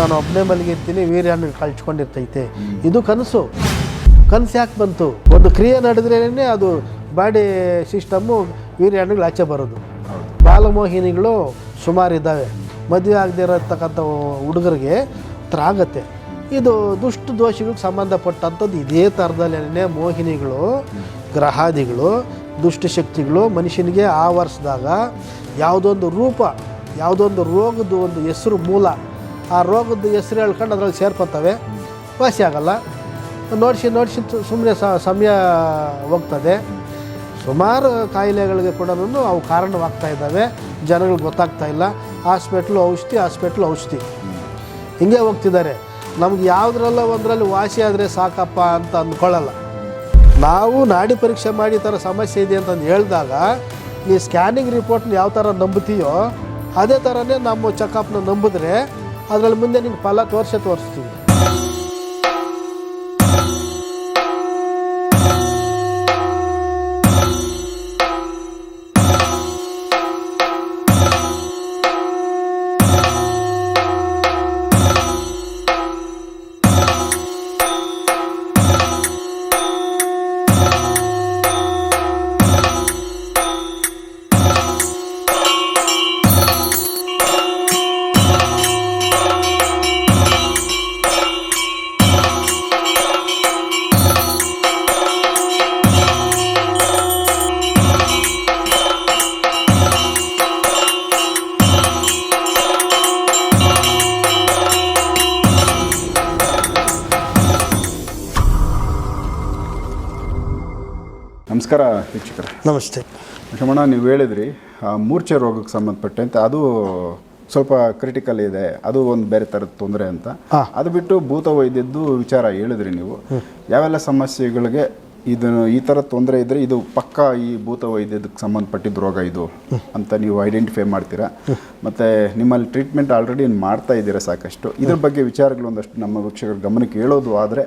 ನಾನು ಒಬ್ಬನೇ ಮಲಗಿರ್ತೀನಿ ವೀರ್ಯಾಣು ಕಳ್ಚ್ಕೊಂಡಿರ್ತೈತೆ ಇದು ಕನಸು. ಕನಸು ಯಾಕೆ ಬಂತು? ಒಂದು ಕ್ರಿಯೆ ನಡೆದ್ರೇನೆ ಅದು ಬಾಡಿ ಸಿಸ್ಟಮ್ಮು ವೀರ್ಯಾಣುಗಳು ಆಚೆ ಬರೋದು. ಬಾಲಮೋಹಿನಿಗಳು ಸುಮಾರು ಇದ್ದಾವೆ. ಮದುವೆ ಆಗದೆ ಇರತಕ್ಕಂಥ ಹುಡುಗರಿಗೆ ಆಗತ್ತೆ ಇದು ದುಷ್ಟ ದೋಷಗಳಿಗೆ ಸಂಬಂಧಪಟ್ಟಂಥದ್ದು ಇದೇ ಥರದಲ್ಲೇ ಮೋಹಿನಿಗಳು ಗ್ರಹಾದಿಗಳು ದುಷ್ಟಶಕ್ತಿಗಳು ಮನುಷ್ಯನಿಗೆ ಆವರಿಸಿದಾಗ ಯಾವುದೊಂದು ರೂಪ ಯಾವುದೊಂದು ರೋಗದ ಒಂದು ಹೆಸರು ಮೂಲ ಆ ರೋಗದ ಹೆಸರು ಹೇಳ್ಕೊಂಡು ಅದ್ರಲ್ಲಿ ಸೇರ್ಕೊತವೆ. ವಾಸಿ ಆಗಲ್ಲ. ನೋಡಿಸಿ ನೋಡಿಸಿ ಸುಮ್ಮನೆ ಸಮಯ ಹೋಗ್ತದೆ. ಸುಮಾರು ಕಾಯಿಲೆಗಳಿಗೆ ಕೂಡ ಅವು ಕಾರಣವಾಗ್ತಾ ಇದ್ದಾವೆ. ಜನಗಳಿಗೆ ಗೊತ್ತಾಗ್ತಾ ಇಲ್ಲ. ಹಾಸ್ಪಿಟ್ಲು ಔಷಧಿ ಹಾಸ್ಪಿಟ್ಲು ಔಷಧಿ. ಹಿಂಗೆ ಹೋಗ್ತಿದ್ದಾರೆ. ನಮ್ಗೆ ಯಾವುದ್ರಲ್ಲ ಒಂದರಲ್ಲಿ ವಾಸಿ ಆದರೆ ಸಾಕಪ್ಪ ಅಂತ ಅಂದ್ಕೊಳ್ಳಲ್ಲ. ನಾವು ನಾಡಿ ಪರೀಕ್ಷೆ ಮಾಡಿ ಈ ಥರ ಸಮಸ್ಯೆ ಇದೆ ಅಂತಂದು ಹೇಳಿದಾಗ ಈ ಸ್ಕ್ಯಾನಿಂಗ್ ರಿಪೋರ್ಟ್ನ ಯಾವ ಥರ ನಂಬುತ್ತೀಯೋ, ಅದೇ ಥರನೇ ನಮ್ಮ ಚೆಕಪ್ನ ನಂಬಿದ್ರೆ ಅದರಲ್ಲಿ ಮುಂದೆ ನಿನ್ನ ಫಲ ತೋರಿಸೇ ತೋರಿಸ್ತೀವಿ. ವೀಕ್ಷಕರೇ. ನಮಸ್ತೆ. ಲಕ್ಷ್ಮಣ ನೀವು ಹೇಳಿದ್ರಿ ಮೂರ್ಛೆ ರೋಗಕ್ಕೆ ಸಂಬಂಧಪಟ್ಟಂತೆ ಅದು ಸ್ವಲ್ಪ ಕ್ರಿಟಿಕಲ್ ಇದೆ. ಅದು ಒಂದು ಬೇರೆ ಥರದ ತೊಂದರೆ ಅಂತ. ಅದು ಬಿಟ್ಟು ಭೂತ ವೈದ್ಯದ್ದು ವಿಚಾರ ಹೇಳಿದ್ರಿ ನೀವು. ಯಾವೆಲ್ಲ ಸಮಸ್ಯೆಗಳಿಗೆ ಇದನ್ನು ಈ ಥರ ತೊಂದರೆ ಇದ್ದರೆ ಇದು ಪಕ್ಕ ಈ ಭೂತ ವೈದ್ಯದಕ್ಕೆ ಸಂಬಂಧಪಟ್ಟಿದ್ದ ರೋಗ ಇದು ಅಂತ ನೀವು ಐಡೆಂಟಿಫೈ ಮಾಡ್ತೀರಾ? ಮತ್ತು ನಿಮ್ಮಲ್ಲಿ ಟ್ರೀಟ್ಮೆಂಟ್ ಆಲ್ರೆಡಿ ಮಾಡ್ತಾ ಇದ್ದೀರಾ ಸಾಕಷ್ಟು? ಇದ್ರ ಬಗ್ಗೆ ವಿಚಾರಗಳು ಒಂದಷ್ಟು ನಮ್ಮ ವೀಕ್ಷಕರ ಗಮನಕ್ಕೆ ಹೇಳೋದು ಆದರೆ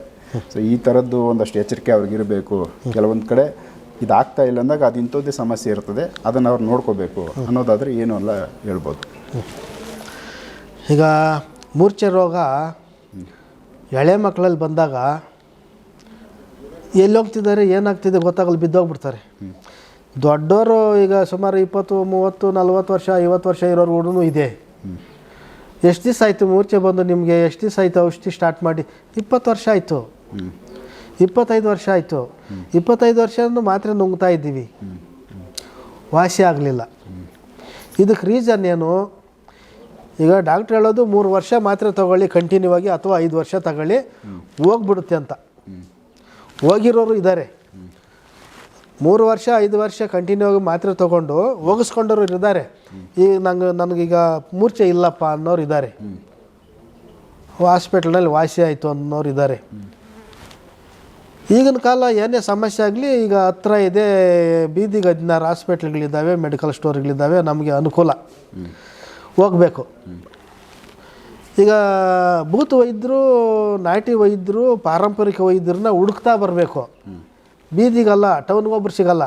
ಸೊ ಈ ಥರದ್ದು ಒಂದಷ್ಟು ಎಚ್ಚರಿಕೆ ಅವ್ರಿಗಿರಬೇಕು. ಕೆಲವೊಂದು ಕಡೆ ಇದಾಗ್ತಾ ಇಲ್ಲ ಅಂದಾಗ ಅದು ಇಂಥದ್ದೇ ಸಮಸ್ಯೆ ಇರ್ತದೆ. ಅದನ್ನು ಅವ್ರು ನೋಡ್ಕೋಬೇಕು ಅನ್ನೋದಾದರೆ ಏನು ಅಲ್ಲ ಹೇಳ್ಬೋದು. ಈಗ ಮೂರ್ಛೆ ರೋಗ ಎಳೆ ಮಕ್ಕಳಲ್ಲಿ ಬಂದಾಗ ಎಲ್ಲಿ ಹೋಗ್ತಿದ್ದಾರೆ ಏನಾಗ್ತಿದೆ ಗೊತ್ತಾಗಲ್ಲ, ಬಿದ್ದೋಗ್ಬಿಡ್ತಾರೆ. ದೊಡ್ಡವರು ಈಗ ಸುಮಾರು ಇಪ್ಪತ್ತು, ಮೂವತ್ತು, ನಲ್ವತ್ತು ವರ್ಷ, ಐವತ್ತು ವರ್ಷ ಇರೋರು ಕೂಡ ಇದೆ. ಎಷ್ಟು ದಿವಸ ಆಯಿತು ಮೂರ್ಛೆ ಬಂದು ನಿಮಗೆ? ಎಷ್ಟು ದಿವಸ ಆಯಿತು ಔಷಧಿ ಸ್ಟಾರ್ಟ್ ಮಾಡಿ? ಇಪ್ಪತ್ತು ವರ್ಷ ಆಯಿತು. ಇಪ್ಪತ್ತೈದು ವರ್ಷ ಆಯಿತು. ಇಪ್ಪತ್ತೈದು ವರ್ಷ ಮಾತ್ರೆ ನುಂಗ್ತಾ ಇದ್ದೀವಿ. ವಾಸಿ ಆಗಲಿಲ್ಲ. ಇದಕ್ಕೆ ರೀಸನ್ ಏನು? ಈಗ ಡಾಕ್ಟ್ರ್ ಹೇಳೋದು ಮೂರು ವರ್ಷ ಮಾತ್ರೆ ತಗೊಳ್ಳಿ ಕಂಟಿನ್ಯೂ ಆಗಿ ಅಥವಾ ಐದು ವರ್ಷ ತಗೊಳ್ಳಿ, ಹೋಗ್ಬಿಡುತ್ತೆ ಅಂತ. ಹೋಗಿರೋರು ಇದ್ದಾರೆ ಮೂರು ವರ್ಷ, ಐದು ವರ್ಷ ಕಂಟಿನ್ಯೂ ಆಗಿ ಮಾತ್ರೆ ತೊಗೊಂಡು ಹೋಗಿಸ್ಕೊಂಡವ್ರು ಇದ್ದಾರೆ. ಈಗ ನಂಗೆ, ನನಗೀಗ ಮೂರ್ಛೆ ಇಲ್ಲಪ್ಪ ಅನ್ನೋರು ಇದ್ದಾರೆ. ಹಾಸ್ಪಿಟ್ಲ್ನಲ್ಲಿ ವಾಸಿ ಆಯಿತು ಅನ್ನೋರು ಇದ್ದಾರೆ. ಈಗಿನ ಕಾಲ ಏನೇ ಸಮಸ್ಯೆ ಆಗಲಿ, ಈಗ ಹತ್ರ ಇದೆ, ಬೀದಿಗೆ ಹದಿನಾರು ಹಾಸ್ಪಿಟ್ಲ್ಗಳಿದ್ದಾವೆ, ಮೆಡಿಕಲ್ ಸ್ಟೋರ್ಗಳಿದ್ದಾವೆ, ನಮಗೆ ಅನುಕೂಲ. ಹೋಗಬೇಕು. ಈಗ ಭೂತ ವೈದ್ಯರು, ನಾಟಿ ವೈದ್ಯರು, ಪಾರಂಪರಿಕ ವೈದ್ಯರನ್ನ ಹುಡುಕ್ತಾ ಬರಬೇಕು. ಬೀದಿಗಲ್ಲ ಟೌನ್ಗೆ ಒಬ್ರು ಸಿಗಲ್ಲ.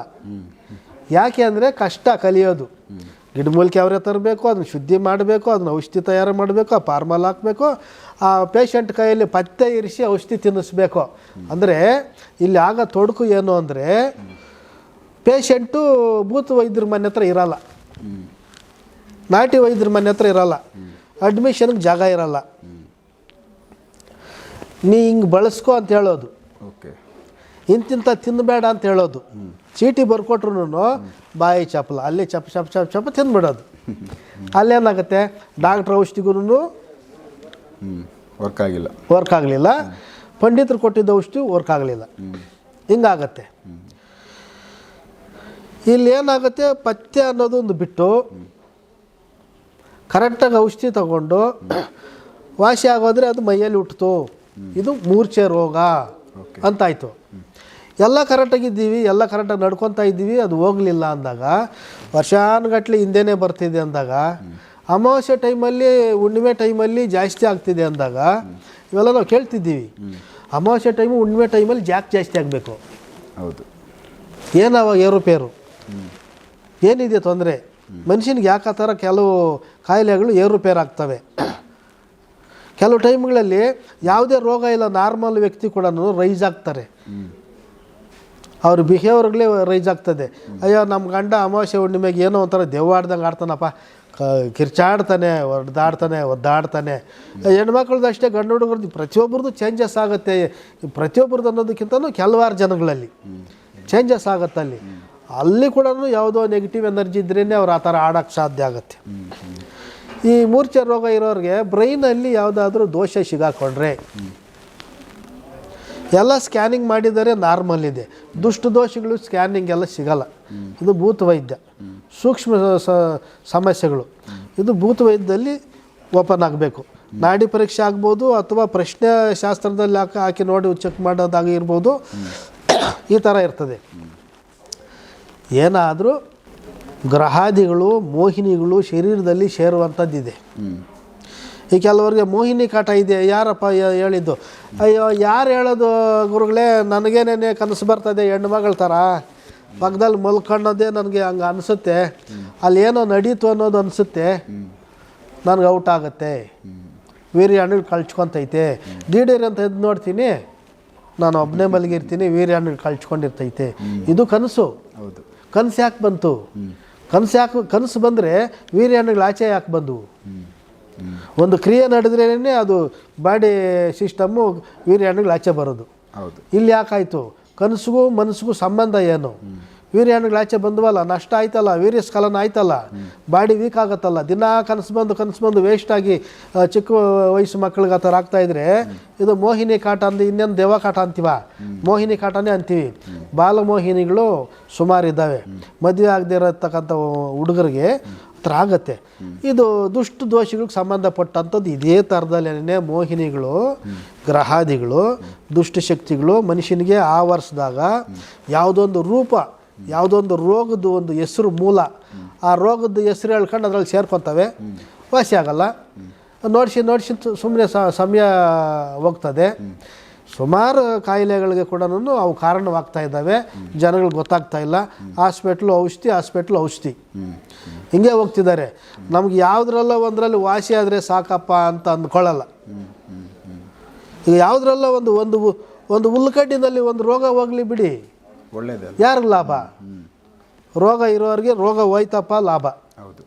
ಯಾಕೆ ಅಂದರೆ ಕಷ್ಟ ಕಲಿಯೋದು. ಗಿಡಮೂಲಿಕೆ ಅವರೇ ತರಬೇಕು, ಅದನ್ನ ಶುದ್ಧಿ ಮಾಡಬೇಕು, ಅದನ್ನ ಔಷಧಿ ತಯಾರು ಮಾಡಬೇಕು, ಆ ಫಾರ್ಮಲ್ ಹಾಕಬೇಕು, ಆ ಪೇಷಂಟ್ ಕೈಯಲ್ಲಿ ಪತ್ತೆ ಇರಿಸಿ ಔಷಧಿ ತಿನ್ನಿಸ್ಬೇಕು. ಅಂದರೆ ಇಲ್ಲಿ ಆಗ ತೊಡಕು ಏನು ಅಂದರೆ ಪೇಷಂಟು ಭೂತ ವೈದ್ಯರ ಮನೆ ಹತ್ರ ಇರಲ್ಲ. ನಾಟಿ ವೈದ್ಯರ ಮನೆ ಹತ್ರ ಇರಲ್ಲ. ಅಡ್ಮಿಷನ್ಗೆ ಜಾಗ ಇರಲ್ಲ. ನೀ ಹಿಂಗೆ ಬಳಸ್ಕೊ ಅಂತ ಹೇಳೋದು. ಇಂತಿಂಥ ತಿನ್ನಬೇಡ ಅಂತ ಹೇಳೋದು. ಚೀಟಿ ಬರ್ಕೊಟ್ರು ಬಾಯಿ ಚಪ್ಪಲ. ಅಲ್ಲಿ ಚಪ್ ಚಪ್ ಚಪ್ ಚಪ್ಪ ತಿಂದ್ಬಿಡೋದು ಅಲ್ಲೇನಾಗುತ್ತೆ ಡಾಕ್ಟ್ರ್ ಔಷಧಿಗೂ ಹ್ಞೂ ವರ್ಕ್ ಆಗಿಲ್ಲ ವರ್ಕ್ ಆಗಲಿಲ್ಲ. ಪಂಡಿತರು ಕೊಟ್ಟಿದ್ದ ಔಷಧಿ ವರ್ಕ್ ಆಗಲಿಲ್ಲ. ಹಿಂಗಾಗತ್ತೆ. ಇಲ್ಲಿ ಏನಾಗುತ್ತೆ? ಪಥ್ಯ ಅನ್ನೋದು ಒಂದು ಬಿಟ್ಟು ಕರೆಕ್ಟಾಗಿ ಔಷಧಿ ತಗೊಂಡು ವಾಸಿ ಆಗೋದ್ರೆ ಅದು ಮೈಯಲ್ಲಿ ಹುಟ್ಟಿತು ಇದು ಮೂರ್ಛೆ ರೋಗ. ಅಂತಾಯ್ತು. ಎಲ್ಲ ಕರೆಕ್ಟಾಗಿದ್ದೀವಿ ಎಲ್ಲ ಕರೆಕ್ಟಾಗಿ ನಡ್ಕೊತಾ ಇದ್ದೀವಿ ಅದು ಹೋಗಲಿಲ್ಲ ಅಂದಾಗ ವರ್ಷಾನುಗಟ್ಲೆ ಹಿಂದೆನೇ ಬರ್ತಿದೆ ಅಂದಾಗ ಅಮಾವಾಸ್ಯೆ ಟೈಮಲ್ಲಿ ಹುಣ್ಣಿಮೆ ಟೈಮಲ್ಲಿ ಜಾಸ್ತಿ ಆಗ್ತಿದೆ ಅಂದಾಗ ಇವೆಲ್ಲ ನಾವು ಕೇಳ್ತಿದ್ದೀವಿ. ಅಮಾವಾಸ್ಯೆ ಟೈಮು ಹುಣ್ಣಿಮೆ ಟೈಮಲ್ಲಿ ಜಾಕ್ ಜಾಸ್ತಿ ಆಗಬೇಕು. ಹೌದು. ಏನು ಅವಾಗ ಏರುಪೇರು ಏನಿದೆ ತೊಂದರೆ? ಮನುಷ್ಯನಿಗೆ ಯಾಕೆ ಆ ಥರ ಕೆಲವು ಕಾಯಿಲೆಗಳು ಏರುಪೇರು ಆಗ್ತವೆ? ಕೆಲವು ಟೈಮ್ಗಳಲ್ಲಿ ಯಾವುದೇ ರೋಗ ಇಲ್ಲ ನಾರ್ಮಲ್ ವ್ಯಕ್ತಿ ಕೂಡ ರೈಸ್ ಆಗ್ತಾರೆ. ಅವ್ರ ಬಿಹೇವಿಯರ್ಗಳೇ ರೈಸ್ ಆಗ್ತದೆ. ಅಯ್ಯೋ ನಮ್ಮ ಗಂಡ ಅಮಾವಾಸ್ಯೆ ಹುಣ್ಣಿಮೆಗೆ ಏನೋ ಒಂಥರ ದೆವ್ವಾಡ್ದಂಗೆ ಆಡ್ತಾನಪ್ಪ. ಕಿರ್ಚಾಡ್ತಾನೆ ಕಿರ್ಚಾಡ್ತಾನೆ, ಒದ್ದಾಡ್ತಾನೆ ಹೆಣ್ಮಕ್ಳದ್ದು ಅಷ್ಟೇ, ಗಂಡು ಹುಡುಗರದ್ದು ಪ್ರತಿಯೊಬ್ಬರದ್ದು ಚೇಂಜಸ್ ಆಗುತ್ತೆ. ಪ್ರತಿಯೊಬ್ಬರದ್ದು ಅನ್ನೋದಕ್ಕಿಂತನೂ ಕೆಲವಾರು ಜನಗಳಲ್ಲಿ ಚೇಂಜಸ್ ಆಗುತ್ತೆ ಅಲ್ಲಿ. ಅಲ್ಲಿ ಕೂಡ ಯಾವುದೋ ನೆಗೆಟಿವ್ ಎನರ್ಜಿ ಇದ್ರೇ ಅವ್ರು ಆ ಥರ ಆಡೋಕ್ಕೆ ಸಾಧ್ಯ ಆಗುತ್ತೆ. ಈ ಮೂರ್ಛೆ ರೋಗ ಇರೋರಿಗೆ ಬ್ರೈನಲ್ಲಿ ಯಾವುದಾದ್ರೂ ದೋಷ ಸಿಗಾಕೊಂಡ್ರೆ. ಎಲ್ಲ ಸ್ಕ್ಯಾನಿಂಗ್ ಮಾಡಿದರೆ ನಾರ್ಮಲ್ ಇದೆ. ದುಷ್ಟ ದೋಷಗಳು ಸ್ಕ್ಯಾನಿಂಗ್ ಎಲ್ಲ ಸಿಗಲ್ಲ. ಇದು ಭೂತ ವೈದ್ಯ. ಸೂಕ್ಷ್ಮ ಸಮಸ್ಯೆಗಳು. ಇದು ಭೂತ ವೈದ್ಯದಲ್ಲಿ ಓಪನ್ ಆಗಬೇಕು. ನಾಡಿ ಪರೀಕ್ಷೆ ಆಗ್ಬೋದು ಅಥವಾ ಪ್ರಶ್ನೆ ಶಾಸ್ತ್ರದಲ್ಲಿ ಹಾಕಿ ಹಾಕಿ ನೋಡಿ ಚೆಕ್ ಮಾಡೋದಾಗಿರ್ಬೋದು. ಈ ಥರ ಇರ್ತದೆ. ಏನಾದರೂ ಗ್ರಹಾದಿಗಳು ಮೋಹಿನಿಗಳು ಶರೀರದಲ್ಲಿ ಸೇರುವಂಥದ್ದಿದೆ. ಈ ಕೆಲವರಿಗೆ ಮೋಹಿನಿ ಕಾಟ ಇದೆ ಯಾರಪ್ಪ ಹೇಳಿದ್ದು? ಅಯ್ಯೋ ಯಾರು ಹೇಳೋದು ಗುರುಗಳೇ? ನನಗೇನೇನೆ ಕನಸು ಬರ್ತದೆ ಹೆಣ್ಣು ಮಗಳ ಥರ ಪಕ್ಕದಲ್ಲಿ ಮಲ್ಕೊಳ್ಳೋದೇ ನನಗೆ ಹಂಗೆ ಅನಿಸುತ್ತೆ. ಅಲ್ಲಿ ಏನೋ ನಡೀತು ಅನ್ನೋದು ಅನಿಸುತ್ತೆ. ನನಗೆ ಔಟ್ ಆಗುತ್ತೆ. ವೀರ್ಯ ಹಣ್ಣು ಕಳ್ಚ್ಕೊತೈತೆ. ದಿಢೀರ್ ಅಂತ ಎದ್ದು ನೋಡ್ತೀನಿ. ನಾನು ಒಬ್ಬನೇ ಮಲಗಿರ್ತೀನಿ ವೀರ್ಯ ಹಣ್ಣು ಕಳ್ಚ್ಕೊಂಡಿರ್ತೈತೆ. ಇದು ಕನಸು. ಹೌದು. ಕನಸು ಯಾಕೆ ಬಂತು? ಕನಸು ಯಾಕೆ ಕನಸು ಬಂದರೆ ವೀರ್ಯ ಹಣ್ಣುಗಳು ಆಚೆ ಯಾಕೆ ಬಂದವು ಒಂದು ಕ್ರಿಯೆ ನಡೆದ್ರೇ ಅದು ಬಾಡಿ ಸಿಸ್ಟಮ್ಮು ವೀರ್ಯ ಹಣ್ಣುಗಳು ಆಚೆ ಬರೋದು. ಹೌದು. ಇಲ್ಲಿ ಯಾಕಾಯಿತು? ಕನಸಿಗೂ ಮನಸ್ಸಿಗೂ ಸಂಬಂಧ ಏನು? ವೀರ್ಯ ಹಣ್ಣುಗಳು ಆಚೆ ಬಂದವಲ್ಲ, ನಷ್ಟ ಆಯ್ತಲ್ಲ ವೀರ್ಯ ಸ್ಖಲನ ಆಯ್ತಲ್ಲ, ಬಾಡಿ ವೀಕ್ ಆಗುತ್ತಲ್ಲ, ದಿನ ಕನಸು ಬಂದು ಕನಸು ಬಂದು ವೇಸ್ಟ್ ಆಗಿ ಚಿಕ್ಕ ವಯಸ್ಸು ಮಕ್ಕಳಿಗೆ ಆ ಥರ ಆಗ್ತಾ ಇದ್ರೆ, ಇದು ಮೋಹಿನಿ ಕಾಟ ಅಂದ್ರೆ ಇನ್ನೇನು ದೇವ ಕಾಟ ಅಂತೀವ? ಮೋಹಿನಿ ಕಾಟನೇ ಅಂತೀವಿ. ಬಾಲಮೋಹಿನಿಗಳು ಸುಮಾರು ಇದ್ದಾವೆ. ಮದುವೆ ಆಗದೆ ಇರತಕ್ಕಂಥ ಹುಡುಗರಿಗೆ ಥರ ಆಗತ್ತೆ. ಇದು ದುಷ್ಟ ದೋಷಗಳಿಗೆ ಸಂಬಂಧಪಟ್ಟಂಥದ್ದು ಇದೇ ಥರದಲ್ಲೇನೆ ಮೋಹಿನಿಗಳು, ಗ್ರಹಾದಿಗಳು ದುಷ್ಟಶಕ್ತಿಗಳು ಮನುಷ್ಯನಿಗೆ ಆವರಿಸಿದಾಗ ಯಾವುದೊಂದು ರೂಪ ಯಾವುದೊಂದು ರೋಗದ ಒಂದು ಹೆಸರು ಮೂಲ, ಆ ರೋಗದ ಹೆಸರು ಹೇಳ್ಕೊಂಡು ಅದ್ರಲ್ಲಿ ಸೇರ್ಕೊತವೆ. ವಾಸಿ ಆಗಲ್ಲ. ನೋಡಿಸಿ ನೋಡಿಸಿ ಸುಮ್ಮನೆ ಸಮಯ ಹೋಗ್ತದೆ. ಸುಮಾರು ಕಾಯಿಲೆಗಳಿಗೆ ಕೂಡ ಅವು ಕಾರಣವಾಗ್ತಾ ಇದ್ದಾವೆ. ಜನಗಳಿಗೆ ಗೊತ್ತಾಗ್ತಾ ಇಲ್ಲ. ಹಾಸ್ಪಿಟ್ಲು ಔಷಧಿ ಹಾಸ್ಪಿಟ್ಲು ಔಷಧಿ. ಹಿಂಗೆ ಹೋಗ್ತಿದ್ದಾರೆ. ನಮ್ಗೆ ಯಾವುದ್ರಲ್ಲ ಒಂದರಲ್ಲಿ ವಾಸಿ ಆದರೆ ಸಾಕಪ್ಪ ಅಂತ ಅಂದ್ಕೊಳ್ಳಲ್ಲ. ಈಗ ಯಾವುದ್ರಲ್ಲ ಒಂದು ಒಂದು ಒಂದು ಹುಲ್ಲುಕಡ್ಡಿನಲ್ಲಿ ಒಂದು ರೋಗ ಹೋಗಲಿ ಬಿಡಿ. ಒಳ್ಳೇದೇ. ಯಾರಿಗೆ ಲಾಭ? ರೋಗ ಇರೋರಿಗೆ ರೋಗ ಹೋಯ್ತಪ್ಪ ಲಾಭ. ಹೌದು.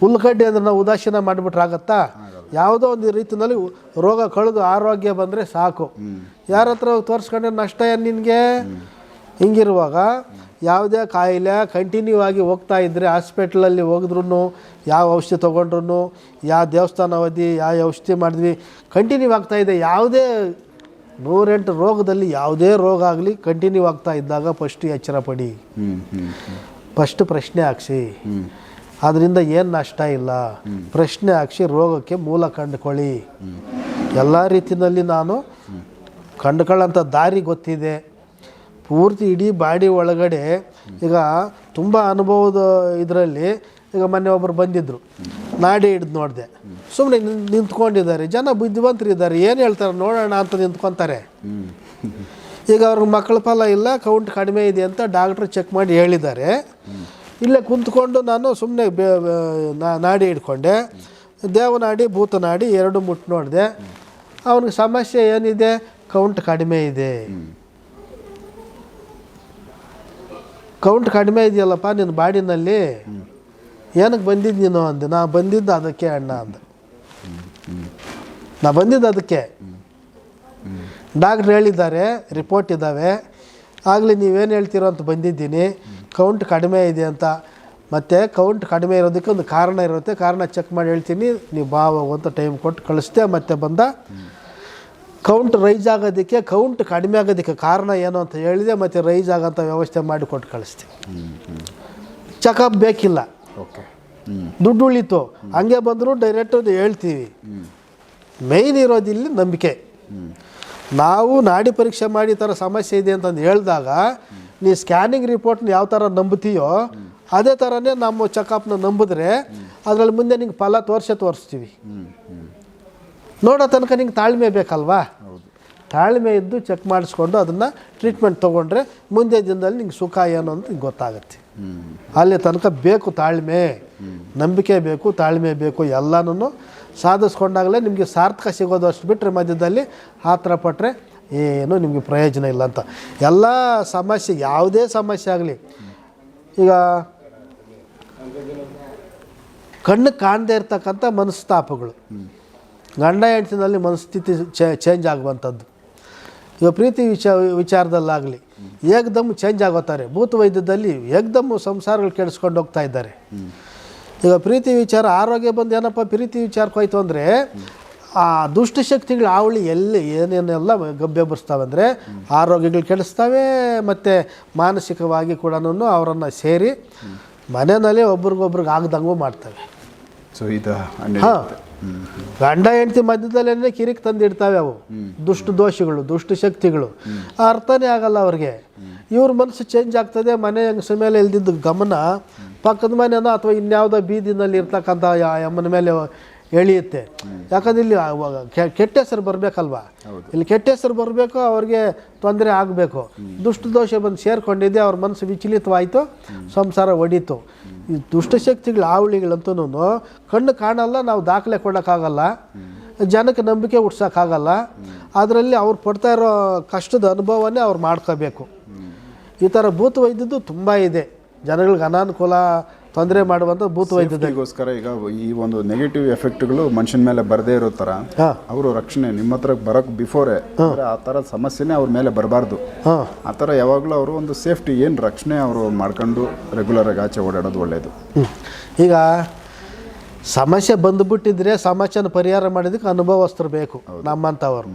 ಹುಲ್ಲುಕಡ್ಡಿ ಅಂದ್ರೆ ನಾವು ಉದಾಸೀನ ಮಾಡಿಬಿಟ್ರೆ ಆಗತ್ತಾ? ಯಾವುದೋ ಒಂದು ರೀತಿಯಲ್ಲಿ ರೋಗ ಕಳೆದು ಆರೋಗ್ಯ ಬಂದರೆ ಸಾಕು. ಯಾರ ಹತ್ರ ತೋರಿಸ್ಕೊಂಡ್ರೆ ನಷ್ಟ ಏನು ನಿನಗೆ? ಹಿಂಗಿರುವಾಗ ಯಾವುದೇ ಕಾಯಿಲೆ ಕಂಟಿನ್ಯೂ ಆಗಿ ಹೋಗ್ತಾ ಇದ್ದರೆ ಹಾಸ್ಪಿಟ್ಲಲ್ಲಿ ಹೋಗಿದ್ರು ಯಾವ ಔಷಧಿ ತೊಗೊಂಡ್ರು ಯಾವ ದೇವಸ್ಥಾನ ಓದಿ ಯಾವ ಔಷಧಿ ಮಾಡಿದ್ವಿ ಕಂಟಿನ್ಯೂ ಆಗ್ತಾ ಇದೆ. ಯಾವುದೇ ನೂರೆಂಟು ರೋಗದಲ್ಲಿ ಯಾವುದೇ ರೋಗ ಆಗಲಿ ಕಂಟಿನ್ಯೂ ಆಗ್ತಾ ಇದ್ದಾಗ ಫಸ್ಟ್ ಎಚ್ಚರ ಪಡಿ. ಫಸ್ಟ್ ಪ್ರಶ್ನೆ ಹಾಕ್ಸಿ. ಅದರಿಂದ ಏನು ನಷ್ಟ ಇಲ್ಲ. ಪ್ರಶ್ನೆ ಹಾಕ್ಸಿ ರೋಗಕ್ಕೆ ಮೂಲ ಕಂಡುಕೊಳ್ಳಿ. ಎಲ್ಲ ರೀತಿಯಲ್ಲಿ ನಾನು ಕಂಡುಕೊಳ್ಳೋಂಥ ದಾರಿ ಗೊತ್ತಿದೆ. ಪೂರ್ತಿ ಇಡೀ ಬಾಡಿ ಒಳಗಡೆ ಈಗ ತುಂಬ ಅನುಭವದ ಇದರಲ್ಲಿ ಈಗ ಮೊನ್ನೆ ಒಬ್ಬರು ಬಂದಿದ್ದರು ನಾಡಿ ಹಿಡ್ದು ನೋಡಿದೆ. ಸುಮ್ಮನೆ ನಿಂತ್ಕೊಂಡಿದ್ದಾರೆ. ಜನ ಬುದ್ಧಿವಂತರಿದ್ದಾರೆ. ಏನು ಹೇಳ್ತಾರೆ? ನೋಡೋಣ ಅಂತ ನಿಂತ್ಕೊತಾರೆ. ಈಗ ಅವ್ರಿಗೆ ಮಕ್ಕಳ ಫಲ ಇಲ್ಲ ಕೌಂಟ್ ಕಡಿಮೆ ಇದೆ ಅಂತ ಡಾಕ್ಟ್ರು ಚೆಕ್ ಮಾಡಿ ಹೇಳಿದ್ದಾರೆ. ಇಲ್ಲೇ ಕುಂತ್ಕೊಂಡು ನಾನು ಸುಮ್ಮನೆ ನಾಡಿ ಹಿಡ್ಕೊಂಡೆ. ದೇವನಾಡಿ, ಭೂತನಾಡಿ ಎರಡು ಮುಟ್ಟು ನೋಡಿದೆ. ಅವನಿಗೆ ಸಮಸ್ಯೆ ಏನಿದೆ? ಕೌಂಟ್ ಕಡಿಮೆ ಇದೆ. ಕೌಂಟ್ ಕಡಿಮೆ ಇದೆಯಲ್ಲಪ್ಪ ನಿನ್ನ ಬಾಡಿನಲ್ಲಿ? ಏನಕ್ಕೆ ಬಂದಿದ್ದು ನೀನು ಅಂದೆ? ನಾ ಬಂದಿದ್ದು ಅದಕ್ಕೆ ಅಣ್ಣ ಅಂದ. ನಾ ಬಂದಿದ್ದು ಅದಕ್ಕೆ. ಡಾಕ್ಟ್ರ್ ಹೇಳಿದ್ದಾರೆ ರಿಪೋರ್ಟ್ ಇದ್ದಾವೆ. ಆಗಲಿ ನೀವೇನು ಹೇಳ್ತೀರೋ ಅಂತ ಬಂದಿದ್ದೀನಿ. ಕೌಂಟ್ ಕಡಿಮೆ ಇದೆ ಅಂತ. ಮತ್ತು ಕೌಂಟ್ ಕಡಿಮೆ ಇರೋದಕ್ಕೆ ಒಂದು ಕಾರಣ ಇರುತ್ತೆ. ಕಾರಣ ಚೆಕ್ ಮಾಡಿ ಹೇಳ್ತೀನಿ. ನೀವು ಬಾ ಅಂತ ಟೈಮ್ ಕೊಟ್ಟು ಕಳಿಸ್ದೆ ಮತ್ತೆ ಬಂದ. ಕೌಂಟ್ ರೈಸ್ ಆಗೋದಕ್ಕೆ ಕೌಂಟ್ ಕಡಿಮೆ ಆಗೋದಕ್ಕೆ ಕಾರಣ ಏನು ಅಂತ ಹೇಳಿದೆ ಮತ್ತು ರೈಸ್ ಆಗೋಂಥ ವ್ಯವಸ್ಥೆ ಮಾಡಿ ಕೊಟ್ಟು ಕಳಿಸ್ತೀನಿ. ಚೆಕಪ್ ಬೇಕಿಲ್ಲ. ಓಕೆ. ದುಡ್ಡು ಉಳಿತು ಹಂಗೆ ಬಂದರೂ ಡೈರೆಕ್ಟ್ ಹೇಳ್ತೀವಿ. ಮೇಯ್ನ್ ಇರೋದಿಲ್ಲಿ ನಂಬಿಕೆ. ನಾವು ನಾಡಿ ಪರೀಕ್ಷೆ ಮಾಡಿ ಈ ಥರ ಸಮಸ್ಯೆ ಇದೆ ಅಂತಂದು ಹೇಳಿದಾಗ, ನೀ ಸ್ಕ್ಯಾನಿಂಗ್ ರಿಪೋರ್ಟ್ನ ಯಾವ ಥರ ನಂಬುತ್ತೀಯೋ ಅದೇ ಥರನೇ ನಮ್ಮ ಚೆಕಪ್ನ ನಂಬಿದ್ರೆ ಅದರಲ್ಲಿ ಮುಂದೆ ನಿಂಗೆ ಫಲ ತೋರಿಸೇ ತೋರಿಸ್ತೀವಿ. ನೋಡೋ ತನಕ ನಿಂಗೆ ತಾಳ್ಮೆ ಬೇಕಲ್ವಾ? ತಾಳ್ಮೆ ಇದ್ದು ಚೆಕ್ ಮಾಡಿಸ್ಕೊಂಡು ಅದನ್ನು ಟ್ರೀಟ್ಮೆಂಟ್ ತೊಗೊಂಡ್ರೆ ಮುಂದೆ ದಿನದಲ್ಲಿ ನಿಂಗೆ ಸುಖ ಏನು ಅಂತ ಗೊತ್ತಾಗುತ್ತೆ. ಅಲ್ಲಿ ತನಕ ಬೇಕು ತಾಳ್ಮೆ. ನಂಬಿಕೆ ಬೇಕು, ತಾಳ್ಮೆ ಬೇಕು ಎಲ್ಲನೂ ಸಾಧಿಸ್ಕೊಂಡಾಗಲೇ ನಿಮಗೆ ಸಾರ್ಥಕ ಸಿಗೋದು ಅಷ್ಟು ಬಿಟ್ಟರೆ ಮಧ್ಯದಲ್ಲಿ ಆ ಥರ ಪಟ್ಟರೆ ಏನೂ ನಿಮಗೆ ಪ್ರಯೋಜನ ಇಲ್ಲ ಅಂತ. ಎಲ್ಲ ಸಮಸ್ಯೆ, ಯಾವುದೇ ಸಮಸ್ಯೆ ಆಗಲಿ. ಈಗ ಕಣ್ಣು ಕಾಣದೇ ಇರ್ತಕ್ಕಂಥ ಮನಸ್ತಾಪಗಳು. ಗಂಡ ಹೆಂಡತಿನಲ್ಲಿ ಮನಸ್ಥಿತಿ ಚೇಂಜ್ ಆಗುವಂಥದ್ದು. ಈಗ ಪ್ರೀತಿ ವಿಚ, ವಿಚಾರದಲ್ಲಾಗಲಿ, ಏಕ್ದಮ್ ಚೇಂಜ್ ಆಗೋತಾರೆ. ಭೂತ ವೈದ್ಯದಲ್ಲಿ ಏಕ್ದಮ್ ಸಂಸಾರಗಳು ಕೆಡಿಸ್ಕೊಂಡು ಹೋಗ್ತಾ ಇದ್ದಾರೆ. ಈಗ ಪ್ರೀತಿ ವಿಚಾರ ಆರೋಗ್ಯ ಬಂದು ಏನಪ್ಪ ಪ್ರೀತಿ ವಿಚಾರಕ್ಕೆ ಹೋಯ್ತು ಅಂದರೆ ಆ ದುಷ್ಟಶಕ್ತಿಗಳ ಆವಳಿ ಎಲ್ಲಿ ಏನೇನೆಲ್ಲ ಗಬ್ಬೆಬ್ಬರಿಸ್ತಾವೆ ಅಂದರೆ ಆರೋಗ್ಯಗಳು ಕೆಡಿಸ್ತಾವೆ ಮತ್ತು ಮಾನಸಿಕವಾಗಿ ಕೂಡ ಅವರನ್ನು ಸೇರಿ ಮನೆಯಲ್ಲಿ ಒಬ್ರಿಗೊಬ್ರಿಗೆ ಆಗ್ದಂಗೂ ಮಾಡ್ತವೆ. ಸೊ ಇದು ಹಾಂ. ಗಂಡ ಹೆಂಡತಿ ಮಧ್ಯದಲ್ಲೇ ಕಿರಿಕ್ ತಂದಿಡ್ತಾವೆ ಅವು. ದುಷ್ಟ ದೋಷಗಳು ದುಷ್ಟ ಶಕ್ತಿಗಳು. ಅರ್ಥನೇ ಆಗಲ್ಲ ಅವ್ರಿಗೆ. ಇವ್ರ ಮನಸ್ಸು ಚೇಂಜ್ ಆಗ್ತದೆ ಮನೆ ಹೆಂಗಸ ಮೇಲೆ ಇಲ್ದಿದ್ದ ಗಮನ ಪಕ್ಕದ ಮನೆನೋ ಅಥವಾ ಇನ್ಯಾವುದೋ ಬೀದಿನಲ್ಲಿ ಇರ್ತಕ್ಕಂಥ ಅಮ್ಮನ ಯಮ್ಮನ ಮೇಲೆ ಎಳೆಯುತ್ತೆ. ಯಾಕಂದ್ರೆ ಇಲ್ಲಿ ಕೆಟ್ಟ ಹೆಸರು ಬರಬೇಕಲ್ವಾ? ಇಲ್ಲಿ ಕೆಟ್ಟ ಹೆಸರು ಬರಬೇಕು ಅವ್ರಿಗೆ ತೊಂದರೆ ಆಗಬೇಕು. ದುಷ್ಟ ದೋಷ ಬಂದು ಸೇರ್ಕೊಂಡಿದ್ದೆ ಅವ್ರ ಮನಸ್ಸು ವಿಚಲಿತವಾಯಿತು ಸಂಸಾರ ಒಡೀತು. ಈ ದುಷ್ಟಶಕ್ತಿಗಳ ಆವಳಿಗಳಂತೂ ಕಣ್ಣು ಕಾಣಲ್ಲ ನಾವು ದಾಖಲೆ ಕೊಡೋಕ್ಕಾಗಲ್ಲ. ಜನಕ್ಕೆ ನಂಬಿಕೆ ಹುಡ್ಸೋಕ್ಕಾಗಲ್ಲ ಅದರಲ್ಲಿ ಅವ್ರು ಪಡ್ತಾ ಇರೋ ಕಷ್ಟದ ಅನುಭವನೇ ಅವ್ರು ಮಾಡ್ಕೋಬೇಕು. ಈ ಥರ ಭೂತ ವೈದ್ಯದ್ದು ತುಂಬ ಇದೆ. ಜನಗಳಿಗೆ ಅನಾನುಕೂಲ ತೊಂದರೆ ಮಾಡುವಂಥ ಭೂತ ವೈದ್ಯದ ಗೋಸ್ಕರ ಈಗ ಈ ಒಂದು ನೆಗೆಟಿವ್ ಎಫೆಕ್ಟ್ಗಳು ಮನುಷ್ಯನ ಮೇಲೆ ಬರದೇ ಇರೋ ಥರ ಅವರು ರಕ್ಷಣೆ ನಿಮ್ಮ ಹತ್ರ ಬರೋಕ್ಕೆ ಬಿಫೋರೆ ಆ ಥರ ಸಮಸ್ಯೆನೇ ಅವ್ರ ಮೇಲೆ ಬರಬಾರ್ದು. ಆ ಥರ ಯಾವಾಗಲೂ ಅವರು ಒಂದು ಸೇಫ್ಟಿ ಏನು ರಕ್ಷಣೆ ಅವರು ಮಾಡ್ಕೊಂಡು ರೆಗ್ಯುಲರಾಗಿ ಆಚೆ ಓಡಾಡೋದು ಒಳ್ಳೆಯದು ಈಗ ಸಮಸ್ಯೆ ಬಂದುಬಿಟ್ಟಿದ್ರೆ ಸಮಸ್ಯೆನ ಪರಿಹಾರ ಮಾಡೋದಕ್ಕೆ ಅನುಭವಸ್ಥರು ಬೇಕು ನಮ್ಮಂಥವ್ರು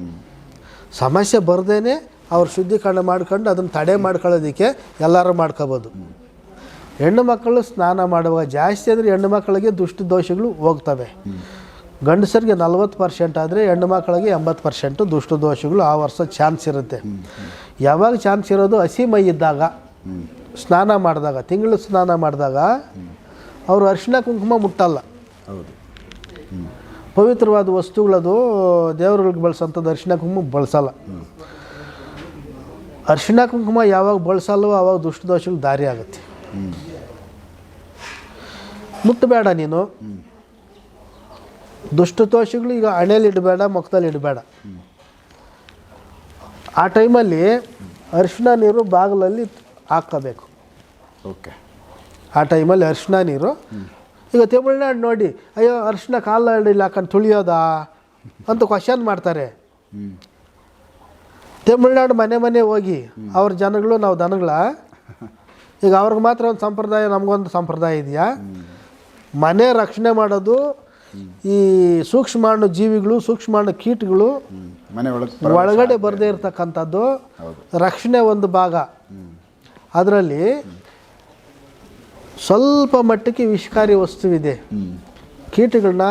ಸಮಸ್ಯೆ ಬರ್ದೇನೆ ಅವ್ರು ಶುದ್ಧೀಕರಣ ಮಾಡ್ಕೊಂಡು ಅದನ್ನು ತಡೆ ಮಾಡ್ಕೊಳ್ಳೋದಕ್ಕೆ ಎಲ್ಲರೂ ಮಾಡ್ಕೋಬೋದು. ಹೆಣ್ಣು ಮಕ್ಕಳು ಸ್ನಾನ ಮಾಡುವಾಗ ಜಾಸ್ತಿ ಅಂದರೆ ಹೆಣ್ಣು ಮಕ್ಕಳಿಗೆ ದುಷ್ಟ ದೋಷಗಳು ಹೋಗ್ತವೆ. ಗಂಡಸರಿಗೆ ನಲ್ವತ್ತು ಪರ್ಸೆಂಟ್ ಆದರೆ ಹೆಣ್ಣು ಮಕ್ಕಳಿಗೆ ಎಂಬತ್ತು ಪರ್ಸೆಂಟು ದುಷ್ಟ ದೋಷಗಳು ಆ ವರ್ಷ ಚಾನ್ಸ್ ಇರುತ್ತೆ. ಯಾವಾಗ ಚಾನ್ಸ್ ಇರೋದು ಹಸಿ ಮೈ ಇದ್ದಾಗ ಸ್ನಾನ ಮಾಡಿದಾಗ ತಿಂಗಳು ಸ್ನಾನ ಮಾಡಿದಾಗ ಅವರು ಅರಿಶಿನ ಕುಂಕುಮ ಮುಟ್ಟಲ್ಲ. ಹೌದು. ಪವಿತ್ರವಾದ ವಸ್ತುಗಳದು ದೇವರುಗಳಿಗೆ ಬಳಸೋಂಥದ್ದು ಅರಿಶಿನ ಕುಂಕುಮ ಬಳಸಲ್ಲ. ಅರಿಶಿನ ಕುಂಕುಮ ಯಾವಾಗ ಬಳಸಲ್ವೋ ಆವಾಗ ದುಷ್ಟ ದೋಷಗಳು ದಾರಿ ಆಗುತ್ತೆ. ಮುಟ್ಟಬೇಡ ನೀನು. ದುಷ್ಟ ದೋಷಗಳು ಈಗ ಹಣೆಯಲ್ಲಿ ಇಡಬೇಡ ಮುಖದಲ್ಲಿ ಇಡಬೇಡ. ಆ ಟೈಮಲ್ಲಿ ಅರಿಶಿನ ನೀರು ಬಾಗಿಲಲ್ಲಿ ಹಾಕೋಬೇಕು. ಓಕೆ. ಆ ಟೈಮಲ್ಲಿ ಅರಿಶಿನ ನೀರು. ಈಗ ತಮಿಳ್ನಾಡು ನೋಡಿ ಅಯ್ಯೋ ಅರಿಶಿನ ಇಲ್ಲ ಹಾಕೊಂಡು ತುಳಿಯೋದಾ ಅಂತ ಕ್ವಶನ್ ಮಾಡ್ತಾರೆ. ತಮಿಳ್ನಾಡು ಮನೆ ಮನೆ ಹೋಗಿ ಅವ್ರ ಜನಗಳು ನಾವು ದನಗಳ. ಈಗ ಅವ್ರಿಗೆ ಮಾತ್ರ ಒಂದು ಸಂಪ್ರದಾಯ ನಮಗೊಂದು ಸಂಪ್ರದಾಯ ಇದೆಯಾ? ಮನೆ ರಕ್ಷಣೆ ಮಾಡೋದು ಈ ಸೂಕ್ಷ್ಮಾಣು ಜೀವಿಗಳು ಸೂಕ್ಷ್ಮಾಣು ಕೀಟಗಳು ಒಳಗಡೆ ಬರದೇ ಇರತಕ್ಕಂಥದ್ದು ರಕ್ಷಣೆ ಒಂದು ಭಾಗ. ಅದರಲ್ಲಿ ಸ್ವಲ್ಪ ಮಟ್ಟಕ್ಕೆ ವಿಷಕಾರಿ ವಸ್ತುವಿದೆ. ಕೀಟಗಳನ್ನ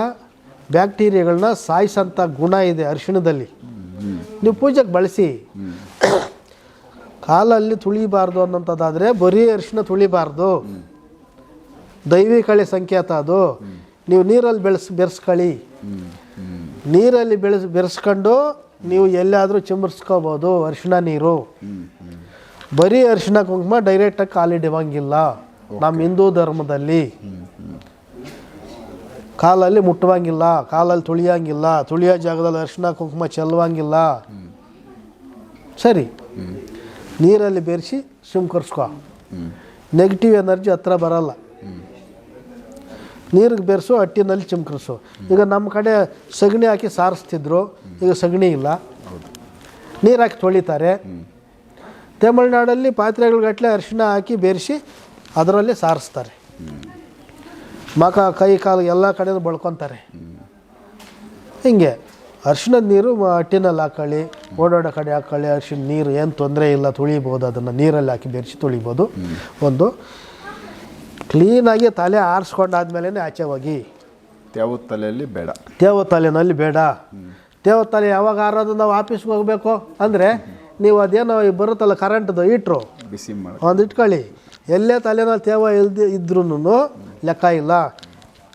ಬ್ಯಾಕ್ಟೀರಿಯಾಗಳನ್ನ ಸಾಯಿಸೋಂಥ ಗುಣ ಇದೆ ಅರಿಶಿಣದಲ್ಲಿ. ನೀವು ಪೂಜೆಗೆ ಬಳಸಿ. ಕಾಲಲ್ಲಿ ತುಳಿಬಾರ್ದು ಅನ್ನೋಂಥದ್ದಾದರೆ ಬರೀ ಅರಿಶಿನ ತುಳಿಬಾರ್ದು. ದೈವಿ ಕಳೆ ಸಂಕೇತ ಅದು. ನೀವು ನೀರಲ್ಲಿ ಬೆಳೆಸ್ ಬೆರೆಸ್ಕೊಳ್ಳಿ. ನೀರಲ್ಲಿ ಬೆಳೆಸ್ ಬೆರೆಸ್ಕೊಂಡು ನೀವು ಎಲ್ಲಾದರೂ ಚಿಮ್ಮರ್ಸ್ಕೋಬೋದು ಅರಿಶಿಣ ನೀರು. ಬರೀ ಅರಿಶಿನ ಕುಂಕುಮ ಡೈರೆಕ್ಟಾಗಿ ಕಾಲಿಡುವಂಗಿಲ್ಲ. ನಮ್ಮ ಹಿಂದೂ ಧರ್ಮದಲ್ಲಿ. ಕಾಲಲ್ಲಿ ಮುಟ್ಟುವಂಗಿಲ್ಲ, ಕಾಲಲ್ಲಿ ತುಳಿಯಂಗಿಲ್ಲ, ತುಳಿಯೋ ಜಾಗದಲ್ಲಿ ಅರಿಶಿಣ, ಕುಂಕುಮ ಚೆಲ್ಲುವಂಗಿಲ್ಲ. ಸರಿ. ನೀರಲ್ಲಿ ಬೆರೆಸಿ ಸಿಂಕರ್ಸ್ಕೋ ನೆಗೆಟಿವ್ ಎನರ್ಜಿ ಹತ್ರ ಬರಲ್ಲ. ನೀರಿಗೆ ಬೆರೆಸು, ಹಟ್ಟಿನಲ್ಲಿ ಚಿಮ್ಕರಿಸು ಈಗ ನಮ್ಮ ಕಡೆ ಸಗಣಿ ಹಾಕಿ ಸಾರಿಸ್ತಿದ್ರು, ಈಗ ಸಗಣಿ ಇಲ್ಲ. ನೀರು ಹಾಕಿ ತೊಳಿತಾರೆ. ತಮಿಳ್ನಾಡಲ್ಲಿ ಪಾತ್ರೆಗಳ್ಗಟ್ಟಲೆ ಅರಿಶಿಣ ಹಾಕಿ ಬೆರೆಸಿ ಅದರಲ್ಲಿ ಸಾರಿಸ್ತಾರೆ. ಮಕ ಕೈ ಕಾಲು ಎಲ್ಲ ಕಡೆ ಬಳ್ಕೊತಾರೆ. ಹಿಂಗೆ ಅರಿಶಿಣದ ನೀರು ಅಟ್ಟಿನಲ್ಲಿ ಹಾಕೊಳ್ಳಿ ಓಡಾಡೋ ಕಡೆ ಹಾಕೊಳ್ಳಿ ಅರ್ಶಿನ ನೀರು ಏನು ತೊಂದರೆ ಇಲ್ಲ ತುಳಿಬೋದು ಅದನ್ನು ನೀರಲ್ಲಿ ಹಾಕಿ ಬೆರೆಸಿ ತುಳಿಬೋದು. ಒಂದು ಕ್ಲೀನಾಗಿ ತಲೆ ಆರಿಸ್ಕೊಂಡಾದ್ಮೇಲೆ ಆಚೆ ಹೋಗಿ. ತೇವ ತಲೆಯಲ್ಲಿ ಬೇಡ. ತೇವ ತಲೆನಲ್ಲಿ ಬೇಡ. ತೇವ ತಲೆ ಯಾವಾಗ ಆರೋದು ನಾವು ಆಫೀಸ್ಗೆ ಹೋಗಬೇಕು? ಅಂದರೆ ನೀವು ಅದೇನೋ ಬರುತ್ತಲ್ಲ ಕರೆಂಟ್ದು ಇಟ್ರು ಬಿಸಿ ಮಾಡಿ. ಒಂದು ಇಟ್ಕೊಳ್ಳಿ. ಎಲ್ಲೇ ತಲೆನಲ್ಲಿ ತೇವ ಇಲ್ದಿ ಇದ್ರೂ ಲೆಕ್ಕ ಇಲ್ಲ.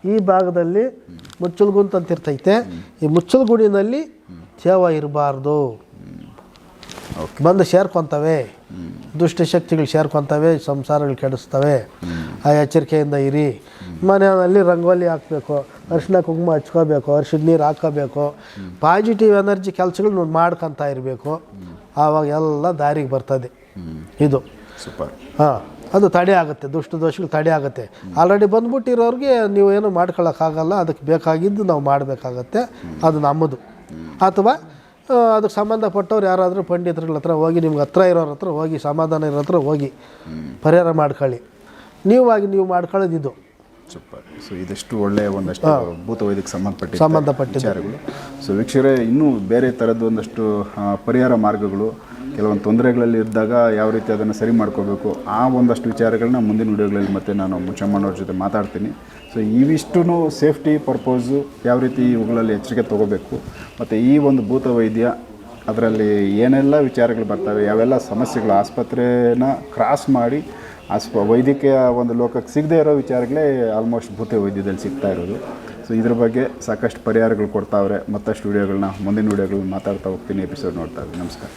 ಈ ಭಾಗದಲ್ಲಿ ಮುಚ್ಚಲ್ಗುಂತ ಅಂತ ಇರ್ತೈತೆ ಈ ಮುಚ್ಚಲ್ಗುಡಿನಲ್ಲಿ ತೇವ ಇರಬಾರ್ದು. ಬಂದು ಸೇರ್ಕೊತವೆ. ದುಷ್ಟಶಕ್ತಿಗಳು ಸೇರ್ಕೊತವೆ ಸಂಸಾರಗಳು ಕೆಡಿಸ್ತವೆ. ಆ ಎಚ್ಚರಿಕೆಯಿಂದ ಇರಿ. ಮನೆಯಲ್ಲಿ ರಂಗೋಲಿ ಹಾಕಬೇಕು ಅರಿಶಿನ ಕುಂಕುಮ ಹಚ್ಕೋಬೇಕು ಅರಿಶಿನ ನೀರು ಹಾಕೋಬೇಕು ಪಾಸಿಟಿವ್ ಎನರ್ಜಿ ಕೆಲಸಗಳು ಮಾಡ್ಕೊತಾ ಇರಬೇಕು. ಆವಾಗ ಎಲ್ಲ ದಾರಿಗೆ ಬರ್ತದೆ. ಇದು. ಸೂಪರ್. ಹಾಂ. ಅದು ತಡೆ ಆಗುತ್ತೆ ದುಷ್ಟ ದೋಷಗಳು ತಡೆ ಆಗುತ್ತೆ. ಆಲ್ರೆಡಿ ಬಂದ್ಬಿಟ್ಟಿರೋರಿಗೆ ನೀವು ಏನು ಮಾಡ್ಕೊಳ್ಳೋಕ್ಕಾಗಲ್ಲ ಅದಕ್ಕೆ ಬೇಕಾಗಿದ್ದು ನಾವು ಮಾಡಬೇಕಾಗತ್ತೆ ಅದು ನಮ್ಮದು. ಅಥವಾ ಅದಕ್ಕೆ ಸಂಬಂಧಪಟ್ಟವ್ರು ಯಾರಾದರೂ ಪಂಡಿತರುಗಳ ಹತ್ರ ಹೋಗಿ ನಿಮ್ಗೆ ಹತ್ರ ಇರೋರ ಹತ್ರ ಹೋಗಿ ಸಮಾಧಾನ ಇರೋ ಹತ್ರ ಹೋಗಿ ಪರಿಹಾರ ಮಾಡ್ಕೊಳ್ಳಿ. ನೀವಾಗಿ ನೀವು ಮಾಡ್ಕೊಳ್ಳೋದು ಇದು. ಸೂಪರ್. ಸೊ ಇದಷ್ಟು ಒಳ್ಳೆಯ ಒಂದಷ್ಟು ಭೂತ ವೈದ್ಯಕ್ಕೆ ಸಂಬಂಧಪಟ್ಟ ಸಂಬಂಧಪಟ್ಟಿದ್ದು. ವಿಚಾರಗಳು. ಸೊ ವೀಕ್ಷಕರೇ ಇನ್ನೂ ಬೇರೆ ಥರದ ಒಂದಷ್ಟು ಪರಿಹಾರ ಮಾರ್ಗಗಳು ಕೆಲವೊಂದು ತೊಂದರೆಗಳಲ್ಲಿ ಇದ್ದಾಗ ಯಾವ ರೀತಿ ಅದನ್ನು ಸರಿ ಮಾಡ್ಕೋಬೇಕು, ಆ ಒಂದಷ್ಟು ವಿಚಾರಗಳನ್ನ ಮುಂದಿನ ವಿಡಿಯೋಗಳಲ್ಲಿ ಮತ್ತೆ ನಾನು ಮುಚ್ಚಮ್ಮನವ್ರ ಜೊತೆ ಮಾತಾಡ್ತೀನಿ. ಸೊ ಇವಿಷ್ಟು ಸೇಫ್ಟಿ ಪರ್ಪೋಸು ಯಾವ ರೀತಿ ಇವುಗಳಲ್ಲಿ ಎಚ್ಚರಿಕೆ ತೊಗೋಬೇಕು, ಮತ್ತು ಈ ಒಂದು ಭೂತ ವೈದ್ಯ ಅದರಲ್ಲಿ ಏನೆಲ್ಲ ವಿಚಾರಗಳು ಬರ್ತವೆ, ಯಾವೆಲ್ಲ ಸಮಸ್ಯೆಗಳು ಆಸ್ಪತ್ರೆನ ಕ್ರಾಸ್ ಮಾಡಿ ಆಸ್ಪ, ವೈದ್ಯಕೀಯ ಒಂದು ಲೋಕಕ್ಕೆ ಸಿಗದೇ ಇರೋ ವಿಚಾರಗಳೇ ಆಲ್ಮೋಸ್ಟ್ ಭೂತ ವೈದ್ಯದಲ್ಲಿ ಸಿಗ್ತಾ ಇರೋದು. ಸೊ ಇದ್ರ ಬಗ್ಗೆ ಸಾಕಷ್ಟು ಪರಿಹಾರಗಳು ಕೊಡ್ತಾವ್ರೆ. ಮತ್ತಷ್ಟು ವಿಡಿಯೋಗಳನ್ನ ಮುಂದಿನ ವಿಡಿಯೋಗಳನ್ನ ಮಾತಾಡ್ತಾ ಹೋಗ್ತೀನಿ ಎಪಿಸೋಡ್ ನೋಡ್ತಾ ಇದ್ದೀನಿ. ನಮಸ್ಕಾರ.